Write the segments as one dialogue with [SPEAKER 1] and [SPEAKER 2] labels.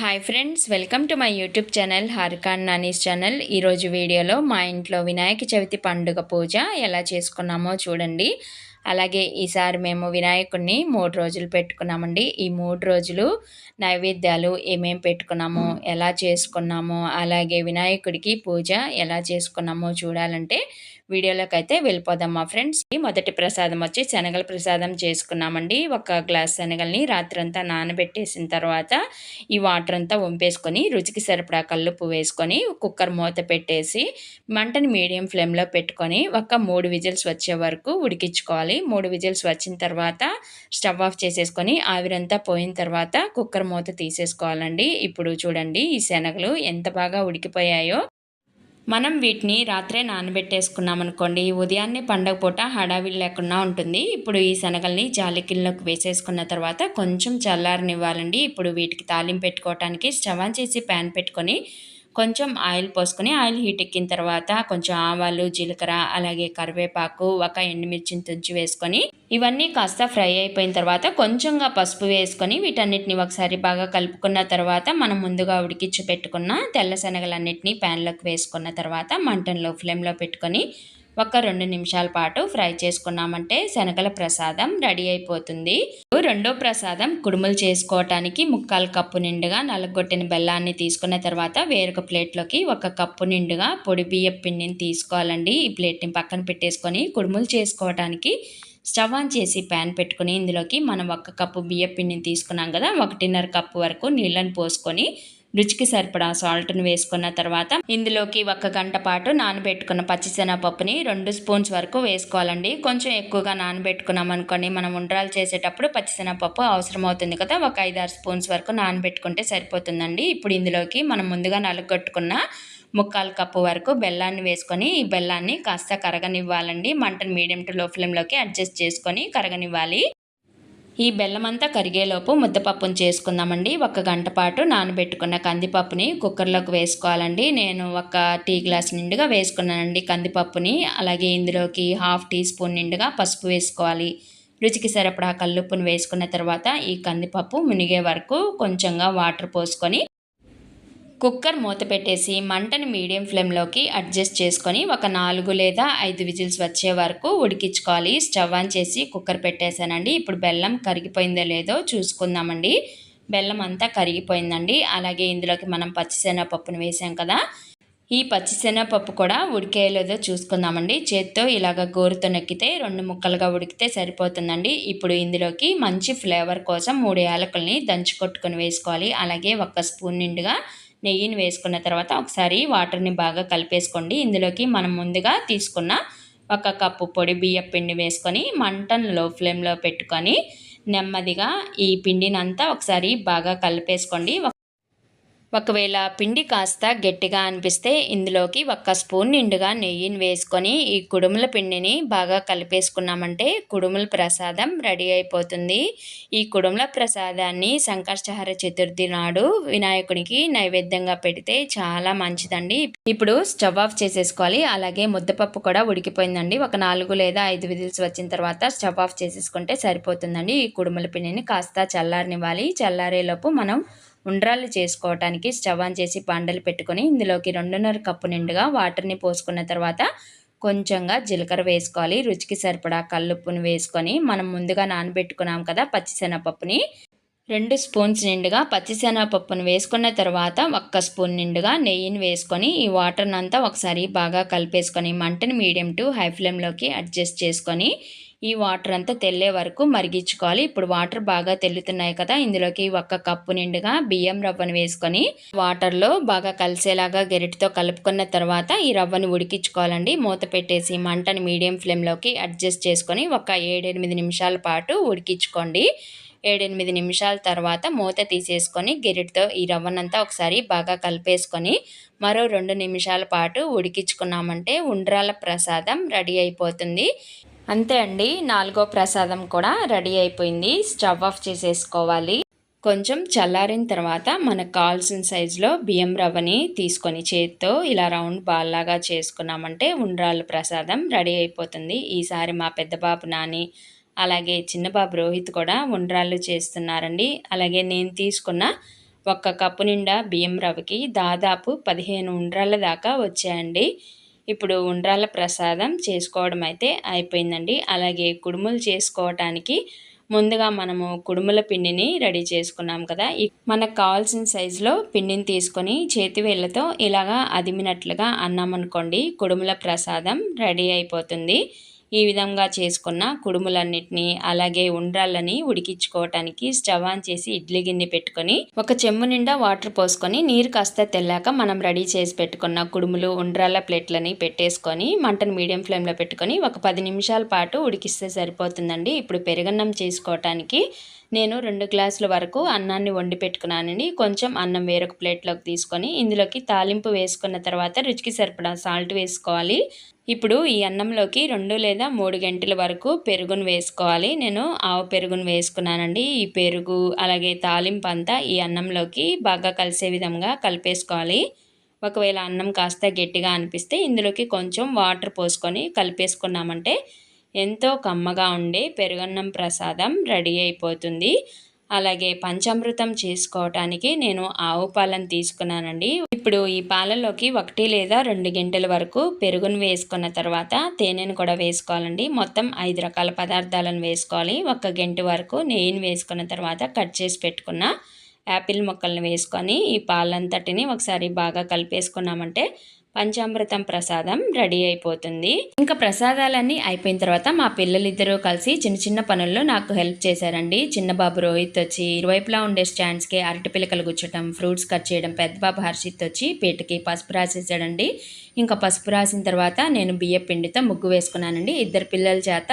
[SPEAKER 1] Hi friends welcome to my YouTube channel Harika and Nani's channel ఈరోజు వీడియోలో మా ఇంట్లో వినాయక చవితి పండుగ పూజ ఎలా చేసుకున్నామో చూడండి. అలాగే ఈసారి మేము వినాయకుడిని మూడు రోజులు పెట్టుకున్నామండి. ఈ మూడు రోజులు నైవేద్యాలు ఏమేం పెట్టుకున్నామో ఎలా చేసుకున్నామో అలాగే వినాయకుడికి పూజ ఎలా చేసుకున్నామో చూడాలంటే వీడియోలోకి అయితే వెళ్ళిపోదాం మా ఫ్రెండ్స్. మొదటి ప్రసాదం వచ్చి శనగల ప్రసాదం చేసుకున్నామండి. ఒక గ్లాస్ శనగల్ని రాత్రంతా నానబెట్టేసిన తర్వాత ఈ వాటర్ అంతా వంపేసుకొని రుచికి సరిపడా కల్లుపు వేసుకొని కుక్కర్ మూత పెట్టేసి మంటని మీడియం ఫ్లేమ్లో పెట్టుకొని ఒక మూడు విజిల్స్ వచ్చే వరకు ఉడికించుకోవాలి. మూడు విజిల్స్ వచ్చిన తర్వాత స్టవ్ ఆఫ్ చేసేసుకొని ఆవిరంతా పోయిన తర్వాత కుక్కర్ మూత తీసేసుకోవాలండి. ఇప్పుడు చూడండి ఈ శనగలు ఎంత బాగా ఉడికిపోయాయో. మనం వీటిని రాత్రే నానబెట్టేసుకున్నాం అనుకోండి ఉదయాన్నే పండగ పూట హడావిడి లేకుండా ఉంటుంది. ఇప్పుడు ఈ శనగల్ని జాలికిల్లోకి వేసేసుకున్న తర్వాత కొంచెం చల్లారనివ్వాలండి. ఇప్పుడు వీటికి తాలింపు పెట్టుకోవటానికి స్టవ్ చేసి ప్యాన్ పెట్టుకొని కొంచెం ఆయిల్ పోసుకొని ఆయిల్ హీట్ ఎక్కిన తర్వాత కొంచెం ఆవాలు జీలకర్ర అలాగే కరివేపాకు ఒక ఎండుమిర్చిని తుంచి వేసుకొని ఇవన్నీ కాస్త ఫ్రై అయిపోయిన తర్వాత కొంచెంగా పసుపు వేసుకొని వీటన్నిటిని ఒకసారి బాగా కలుపుకున్న తర్వాత మనం ముందుగా ఉడికించి పెట్టుకున్న తెల్ల శనగలన్నిటిని ప్యాన్లోకి వేసుకున్న తర్వాత మంటంలో ఫ్లేమ్లో పెట్టుకొని ఒక రెండు నిమిషాల పాటు ఫ్రై చేసుకున్నామంటే శనగల ప్రసాదం రెడీ అయిపోతుంది. రెండో ప్రసాదం కుడుములు చేసుకోవటానికి ముక్కాలు కప్పు నిండుగా నలగొట్టిన బెల్లాన్ని తీసుకున్న తర్వాత వేరొక ప్లేట్లోకి ఒక కప్పు నిండుగా పొడి బియ్యం పిండిని తీసుకోవాలండి. ఈ ప్లేట్ని పక్కన పెట్టేసుకొని కుడుములు చేసుకోవటానికి స్టవ్ ఆన్ చేసి ప్యాన్ పెట్టుకుని ఇందులోకి మనం ఒక కప్పు బియ్యం పిండిని తీసుకున్నాం కదా ఒకటిన్నర కప్పు వరకు నీళ్ళని పోసుకొని రుచికి సరిపడా సాల్ట్ను వేసుకున్న తర్వాత ఇందులోకి ఒక గంట పాటు నానబెట్టుకున్న పచ్చిశనగపప్పుని రెండు స్పూన్స్ వరకు వేసుకోవాలండి. కొంచెం ఎక్కువగా నానబెట్టుకున్నాం అనుకోండి మనం ఉండ్రాలు చేసేటప్పుడు పచ్చిశనగపప్పు అవసరం అవుతుంది కదా ఒక ఐదారు స్పూన్స్ వరకు నానబెట్టుకుంటే సరిపోతుందండి. ఇప్పుడు ఇందులోకి మనం ముందుగా నలుగొట్టుకున్న ముక్కాలు కప్పు వరకు బెల్లాన్ని వేసుకొని ఈ బెల్లాన్ని కాస్త కరగనివ్వాలండి. మంటను మీడియం టు లో ఫ్లేమ్లోకి అడ్జస్ట్ చేసుకొని కరగనివ్వాలి. ఈ బెల్లం అంతా కరిగేలోపు ముద్దపప్పును చేసుకుందామండి. ఒక గంట పాటు నానబెట్టుకున్న కందిపప్పుని కుక్కర్లోకి వేసుకోవాలండి. నేను ఒక టీ గ్లాస్ నిండుగా వేసుకున్నానండి కందిపప్పుని. అలాగే ఇందులోకి హాఫ్ టీ స్పూన్ నిండుగా పసుపు వేసుకోవాలి. రుచికి సరిపడా కల్లుప్పును వేసుకున్న తర్వాత ఈ కందిపప్పు మునిగే వరకు కొంచెంగా వాటర్ పోసుకొని కుక్కర్ మూత పెట్టేసి మంటని మీడియం ఫ్లేమ్లోకి అడ్జస్ట్ చేసుకొని ఒక నాలుగు లేదా ఐదు విజిల్స్ వచ్చే వరకు ఉడికించుకోవాలి. స్టవ్ ఆన్ చేసి కుక్కర్ పెట్టేశానండి. ఇప్పుడు బెల్లం కరిగిపోయిందో లేదో చూసుకుందామండి. బెల్లం అంతా కరిగిపోయిందండి. అలాగే ఇందులోకి మనం పచ్చిశనగపప్పును వేసాం కదా. ఈ పచ్చిశనగపప్పు కూడా ఉడికేయలేదో చూసుకుందామండి. చేత్తో ఇలాగ గోరుతో నొక్కితే రెండు ముక్కలుగా ఉడికితే సరిపోతుందండి. ఇప్పుడు ఇందులోకి మంచి ఫ్లేవర్ కోసం మూడు యాలకుల్ని దంచి కొట్టుకొని వేసుకోవాలి. అలాగే ఒక స్పూన్ నిండుగా నెయ్యిని వేసుకున్న తర్వాత ఒకసారి వాటర్ని బాగా కలిపేసుకోండి. ఇందులోకి మనం ముందుగా తీసుకున్న ఒక కప్పు పొడి బియ్య పిండి వేసుకొని మంటను లో ఫ్లేమ్లో పెట్టుకొని నెమ్మదిగా ఈ పిండినంతా ఒకసారి బాగా కలిపేసుకోండి. ఒకవేళ పిండి కాస్త గట్టిగా అనిపిస్తే ఇందులోకి ఒక్క స్పూన్ నిండుగా నెయ్యిని వేసుకొని ఈ కుడుముల పిండిని బాగా కలిపేసుకున్నామంటే కుడుముల ప్రసాదం రెడీ అయిపోతుంది. ఈ కుడుముల ప్రసాదాన్ని సంకష్టహర చతుర్థి నాడు వినాయకునికి నైవేద్యంగా పెడితే చాలా మంచిదండి. ఇప్పుడు స్టవ్ ఆఫ్ చేసేసుకోవాలి. అలాగే ముద్దపప్పు కూడా ఉడికిపోయిందండి. ఒక నాలుగు లేదా ఐదు విజిల్స్ వచ్చిన తర్వాత స్టవ్ ఆఫ్ చేసేసుకుంటే సరిపోతుందండి. ఈ కుడుముల పిండిని కాస్త చల్లారనివ్వాలి. చల్లారేలోపు మనం ఉండ్రాళ్ళు చేసుకోవటానికి స్టవ్ ఆన్ చేసి పాండలు పెట్టుకొని ఇందులోకి రెండున్నర కప్పు నిండుగా వాటర్ని పోసుకున్న తర్వాత కొంచెంగా జీలకర్ర వేసుకోవాలి. రుచికి సరిపడా కల్లుప్పుని వేసుకొని మనం ముందుగా నానబెట్టుకున్నాం కదా పచ్చిశనగపప్పుని. రెండు స్పూన్స్ నిండుగా పచ్చిశనగపప్పును వేసుకున్న తర్వాత ఒక్క స్పూన్ నిండుగా నెయ్యిని వేసుకొని ఈ వాటర్ని అంతా ఒకసారి బాగా కలిపేసుకొని మంటని మీడియం టు హై ఫ్లేమ్లోకి అడ్జస్ట్ చేసుకొని ఈ వాటర్ అంతా తెల్లే వరకు మరిగించుకోవాలి. ఇప్పుడు వాటర్ బాగా తెల్లుతున్నాయి కదా ఇందులోకి ఒక కప్పు నిండుగా బియ్యం రవ్వను వేసుకొని వాటర్లో బాగా కలిసేలాగా గెరిటితో కలుపుకున్న తర్వాత ఈ రవ్వను ఉడికించుకోవాలండి. మూత పెట్టేసి మంటని మీడియం ఫ్లేమ్లోకి అడ్జస్ట్ చేసుకొని ఒక ఏడెనిమిది నిమిషాల పాటు ఉడికించుకోండి. ఏడెనిమిది నిమిషాల తర్వాత మూత తీసేసుకొని గిరిటితో ఈ రవ్వనంతా ఒకసారి బాగా కలిపేసుకొని మరో రెండు నిమిషాల పాటు ఉడికించుకున్నామంటే ఉండ్రాల ప్రసాదం రెడీ అయిపోతుంది. అంతే అండి నాలుగో ప్రసాదం కూడా రెడీ అయిపోయింది. స్టవ్ ఆఫ్ చేసేసుకోవాలి. కొంచెం చల్లారిన తర్వాత మనకు కావాల్సిన సైజులో బియ్యం రవ్వని తీసుకొని చేతితో ఇలా రౌండ్ బాల్లాగా చేసుకున్నామంటే ఉండ్రాళ్ళు ప్రసాదం రెడీ అయిపోతుంది. ఈసారి మా పెద్ద బాబు నాని అలాగే చిన్నబాబు రోహిత్ కూడా ఉండ్రాళ్ళు చేస్తున్నారండి. అలాగే నేను తీసుకున్న ఒక్క కప్పు నిండా బియ్యం రవ్వకి దాదాపు పదిహేను ఉండ్రాళ్ళ దాకా వచ్చాయండి. ఇప్పుడు ఉండ్రాళ్ళ ప్రసాదం చేసుకోవడం అయితే అయిపోయిందండి. అలాగే కుడుములు చేసుకోవటానికి ముందుగా మనము కుడుముల పిండిని రెడీ చేసుకున్నాం కదా. మనకు కావాల్సిన సైజులో పిండిని తీసుకొని చేతి వేళ్ళతో ఇలాగా అదిమినట్లుగా అన్నామనుకోండి కుడుముల ప్రసాదం రెడీ అయిపోతుంది. ఈ విధంగా చేసుకున్న కుడుములన్నిటిని అలాగే ఉండ్రాళ్ళని ఉడికించుకోవటానికి స్టవ్ ఆన్ చేసి ఇడ్లీ గిన్నె పెట్టుకొని ఒక చెమ్ము నిండా వాటర్ పోసుకొని నీరు కాస్త తెల్లాక మనం రెడీ చేసి పెట్టుకున్న కుడుములు ఉండ్రాళ్ళ ప్లేట్లని పెట్టేసుకొని మంటను మీడియం ఫ్లేమ్లో పెట్టుకొని ఒక పది నిమిషాల పాటు ఉడికిస్తే సరిపోతుందండి. ఇప్పుడు పెరుగన్నం చేసుకోవటానికి నేను రెండు గ్లాసుల వరకు అన్నాన్ని వండి పెట్టుకున్నానండి కొంచెం అన్నం వేరొక ప్లేట్లోకి తీసుకొని ఇందులోకి తాలింపు వేసుకున్న తర్వాత రుచికి సరిపడా సాల్ట్ వేసుకోవాలి. ఇప్పుడు ఈ అన్నంలోకి రెండు లేదా మూడు గంటల వరకు పెరుగును వేసుకోవాలి. నేను ఆవు పెరుగును వేసుకున్నానండి. ఈ పెరుగు అలాగే తాలింపు అంతా ఈ అన్నంలోకి బాగా కలిసే విధంగా కలిపేసుకోవాలి. ఒకవేళ అన్నం కాస్త గట్టిగా అనిపిస్తే ఇందులోకి కొంచెం వాటర్ పోసుకొని కలిపేసుకున్నామంటే ఎంతో కమ్మగా ఉండే పెరుగన్నం ప్రసాదం రెడీ అయిపోతుంది. అలాగే పంచామృతం చేసుకోవటానికి నేను ఆవు పాలను తీసుకున్నానండి. ఇప్పుడు ఈ పాలలోకి ఒకటి లేదా రెండు గంటల వరకు పెరుగును వేసుకున్న తర్వాత తేనెను కూడా వేసుకోవాలండి. మొత్తం ఐదు రకాల పదార్థాలను వేసుకోవాలి. ఒక గంట వరకు నెయ్యిని వేసుకున్న తర్వాత కట్ చేసి పెట్టుకున్న యాపిల్ మొక్కలను వేసుకొని ఈ పాలంతటిని ఒకసారి బాగా కలిపేసుకున్నామంటే పంచామృతం ప్రసాదం రెడీ అయిపోతుంది. ఇంకా ప్రసాదాలన్నీ అయిపోయిన తర్వాత మా పిల్లలిద్దరూ కలిసి చిన్న చిన్న పనుల్లో నాకు హెల్ప్ చేశారండి. చిన్న బాబు రోహిత్ వచ్చి ఇరువైపులా ఉండే స్టాండ్స్కి అరటి పిల్లకలు గుచ్చటం ఫ్రూట్స్ కట్ చేయడం పెద్ద బాబు హర్షిత్ వచ్చి పీటకి పసుపు రాసేసాడండి ఇంకా పసుపు రాసిన తర్వాత నేను బియ్య పిండితో ముగ్గు వేసుకున్నానండి. ఇద్దరు పిల్లల చేత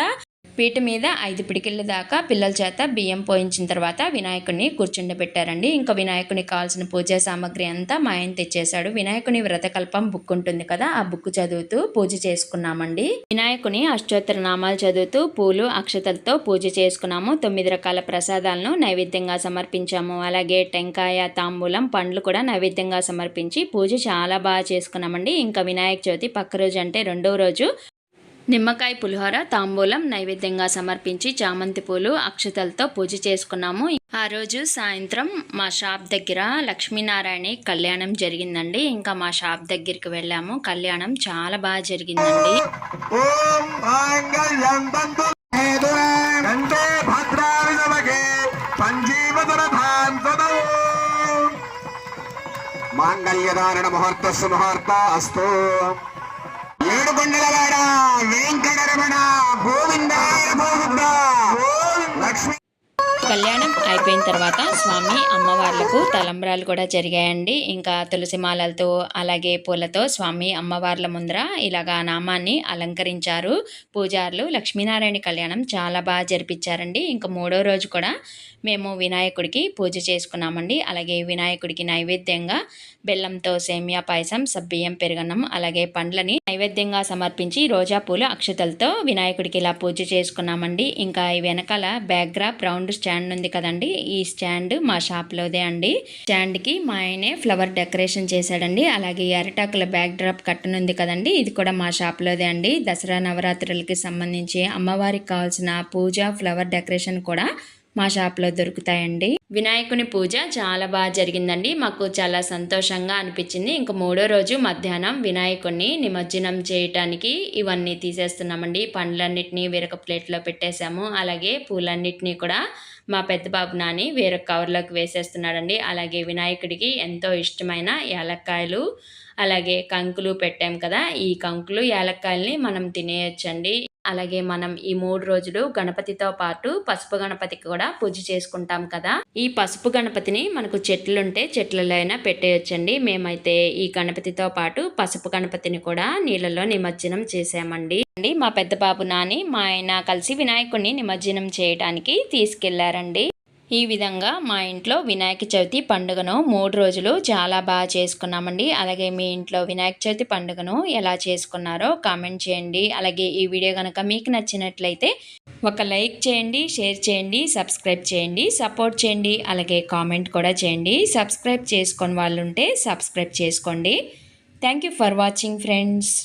[SPEAKER 1] పీట మీద ఐదు పిడికిళ్ళ దాకా పిల్లల చేత బియ్యం పోయించిన తర్వాత వినాయకుడిని కూర్చుండబెట్టారండి. ఇంకా వినాయకుని కావాల్సిన పూజా సామాగ్రి అంతా మా ఆయన తెచ్చేశాడు. వినాయకుని వ్రతకల్పం బుక్ ఉంటుంది కదా ఆ బుక్ చదువుతూ పూజ చేసుకున్నామండి. వినాయకుని అష్టోత్తర నామాలు చదువుతూ పూలు అక్షతలతో పూజ చేసుకున్నాము. తొమ్మిది రకాల ప్రసాదాలను నైవేద్యంగా సమర్పించాము. అలాగే టెంకాయ తాంబూలం పండ్లు కూడా నైవేద్యంగా సమర్పించి పూజ చాలా బాగా చేసుకున్నామండి. ఇంకా వినాయక చవితి పక్క రోజు అంటే రెండో రోజు నిమ్మకాయ పులిహోర తాంబూలం నైవేద్యంగా సమర్పించి చామంతి పూలు అక్షతలతో పూజ చేసుకున్నాము. ఆ రోజు సాయంత్రం మా షాప్ దగ్గర లక్ష్మీనారాయణ కళ్యాణం జరిగిందండి. ఇంకా మా షాప్ దగ్గరికి వెళ్ళాము. కళ్యాణం చాలా బాగా జరిగిందండి.
[SPEAKER 2] మాంగళ్యదారణ ముహూర్త సుముహూర్త అస్తూ ఏడుకొండలవాడ వెంకటరమణ గోవింద గోవింద లక్ష్మి.
[SPEAKER 1] కళ్యాణం అయిపోయిన తర్వాత స్వామి అమ్మవార్లకు తలంబ్రాలు కూడా జరిగాయండి. ఇంకా తులసి మాలలతో అలాగే పూలతో స్వామి అమ్మవార్ల ముందర ఇలాగా నామాన్ని అలంకరించారు. పూజారులు లక్ష్మీనారాయణ కళ్యాణం చాలా బాగా జరిపించారండి. ఇంకా మూడో రోజు కూడా మేము వినాయకుడికి పూజ చేసుకున్నామండి. అలాగే వినాయకుడికి నైవేద్యంగా బెల్లంతో సేమియా పాయసం సబ్బియ్యం పెరగన్నం అలాగే పండ్లని నైవేద్యంగా సమర్పించి రోజా పూలు అక్షతలతో వినాయకుడికి ఇలా పూజ చేసుకున్నామండి. ఇంకా ఈ వెనకాల బ్యాక్గ్రాప్ రౌండ్ స్టాండ్ ఉంది కదండి. ఈ స్టాండ్ మా షాప్లోదే అండి. స్టాండ్కి మా ఆయనే ఫ్లవర్ డెకరేషన్ చేశాడండి. అలాగే అరటాకుల బ్యాక్ డ్రాప్ కట్టనుంది కదండి. ఇది కూడా మా షాప్లోదే అండి. దసరా నవరాత్రులకి సంబంధించి అమ్మవారికి కావాల్సిన పూజ ఫ్లవర్ డెకరేషన్ కూడా మా షాప్లో దొరుకుతాయండి. వినాయకుని పూజ చాలా బాగా జరిగిందండి. మాకు చాలా సంతోషంగా అనిపించింది. ఇంక మూడో రోజు మధ్యాహ్నం వినాయకుడిని నిమజ్జనం చేయటానికి ఇవన్నీ తీసేస్తున్నామండి. పండ్లన్నిటినీ వేరొక ప్లేట్లో పెట్టేశాము. అలాగే పూలన్నిటినీ కూడా మా పెద్ద బాబు నాని వేరొక కవర్లోకి వేసేస్తున్నాడండి. అలాగే వినాయకుడికి ఎంతో ఇష్టమైన యాలక్కాయలు అలాగే కంకులు పెట్టాం కదా. ఈ కంకులు యాలక్కాయల్ని మనం తినేయచ్చండి. అలాగే మనం ఈ మూడు రోజులు గణపతితో పాటు పసుపు గణపతికి కూడా పూజ చేసుకుంటాం కదా. ఈ పసుపు గణపతిని మనకు చెట్లుంటే చెట్లలో అయినా పెట్టేయచ్చండి. మేమైతే ఈ గణపతితో పాటు పసుపు గణపతిని కూడా నీళ్ళలో నిమజ్జనం చేసామండి మా పెద్ద బాబు నాని మా ఆయన కలిసి వినాయకుడిని నిమజ్జనం చేయడానికి తీసుకెళ్ళారండి. ఈ విధంగా మా ఇంట్లో వినాయక చవితి పండుగను మూడు రోజులు చాలా బాగా చేసుకున్నామండి. అలాగే మీ ఇంట్లో వినాయక చవితి పండుగను ఎలా చేసుకున్నారో కామెంట్ చేయండి. అలాగే ఈ వీడియో కనుక మీకు నచ్చినట్లయితే ఒక లైక్ చేయండి షేర్ చేయండి సబ్స్క్రైబ్ చేయండి సపోర్ట్ చేయండి అలాగే కామెంట్ కూడా చేయండి. సబ్స్క్రైబ్ చేసుకొని వాళ్ళు ఉంటే సబ్స్క్రైబ్ చేసుకోండి. Thank for watching friends.